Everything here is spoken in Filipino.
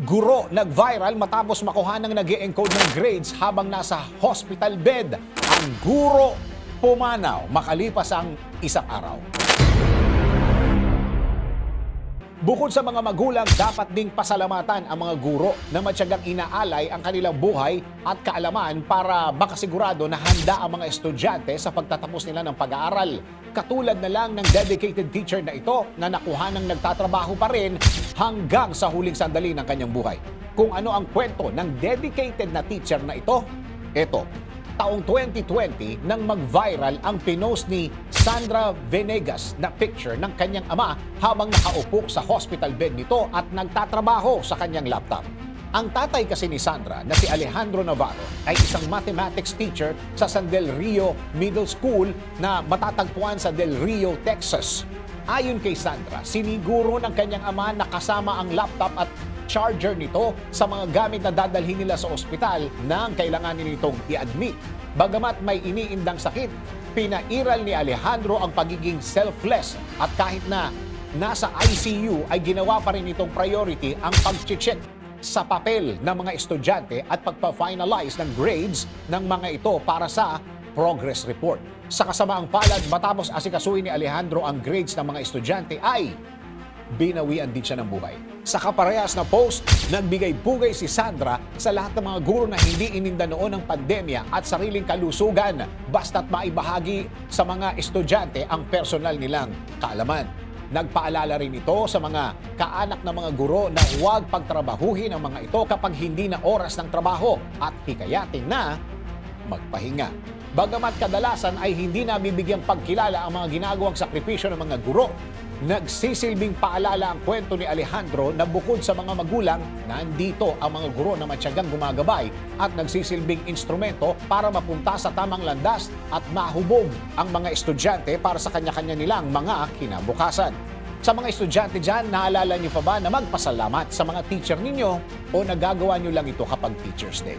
Guro nag-viral matapos makuha ng nag encode ng grades habang nasa hospital bed. Ang guro pumanaw makalipas ang isang araw. Bukod sa mga magulang, dapat ding pasalamatan ang mga guro na matyagang inaalay ang kanilang buhay at kaalaman para makasigurado na handa ang mga estudyante sa pagtatapos nila ng pag-aaral. Katulad na lang ng dedicated teacher na ito na nakuha ng nagtatrabaho pa rin hanggang sa huling sandali ng kanyang buhay. Kung ano ang kwento ng dedicated na teacher na ito, ito, taong 2020 nang mag-viral ang pinost ni Sandra Venegas na picture ng kanyang ama habang nakaupo sa hospital bed nito at nagtatrabaho sa kanyang laptop. Ang tatay kasi ni Sandra na si Alejandro Navarro ay isang mathematics teacher sa San Del Rio Middle School na matatagpuan sa Del Rio, Texas. Ayon kay Sandra, siniguro ng kanyang ama na kasama ang laptop at charger nito sa mga gamit na dadalhin nila sa ospital nang kailangan nitong i-admit. Bagamat may iniindang sakit, pinairal ni Alejandro ang pagiging selfless at kahit na nasa ICU ay ginawa pa rin itong priority ang pag-check sa papel ng mga estudyante at pagpa-finalize ng grades ng mga ito para sa progress report. Sa kasamaang palad, matapos asikasuhin ni Alejandro ang grades ng mga estudyante ay binawian din siya ng buhay. Sa kaparehas na post, nagbigay-bugay si Sandra sa lahat ng mga guro na hindi ininda noon ng pandemya at sariling kalusugan basta't maibahagi sa mga estudyante ang personal nilang kaalaman. Nagpaalala rin ito sa mga kaanak ng mga guro na huwag pagtrabahuhin ang mga ito kapag hindi na oras ng trabaho at hikayatin na magpahinga. Bagamat kadalasan ay hindi nabibigyang pagkilala ang mga ginagawang sakripisyo ng mga guro, nagsisilbing paalala ang kwento ni Alejandro na bukod sa mga magulang, nandito ang mga guro na matyagang gumagabay at nagsisilbing instrumento para mapunta sa tamang landas at mahubog ang mga estudyante para sa kanya-kanya nilang mga kinabukasan. Sa mga estudyante dyan, naalala niyo pa ba na magpasalamat sa mga teacher ninyo o nagagawa niyo lang ito kapag Teacher's Day?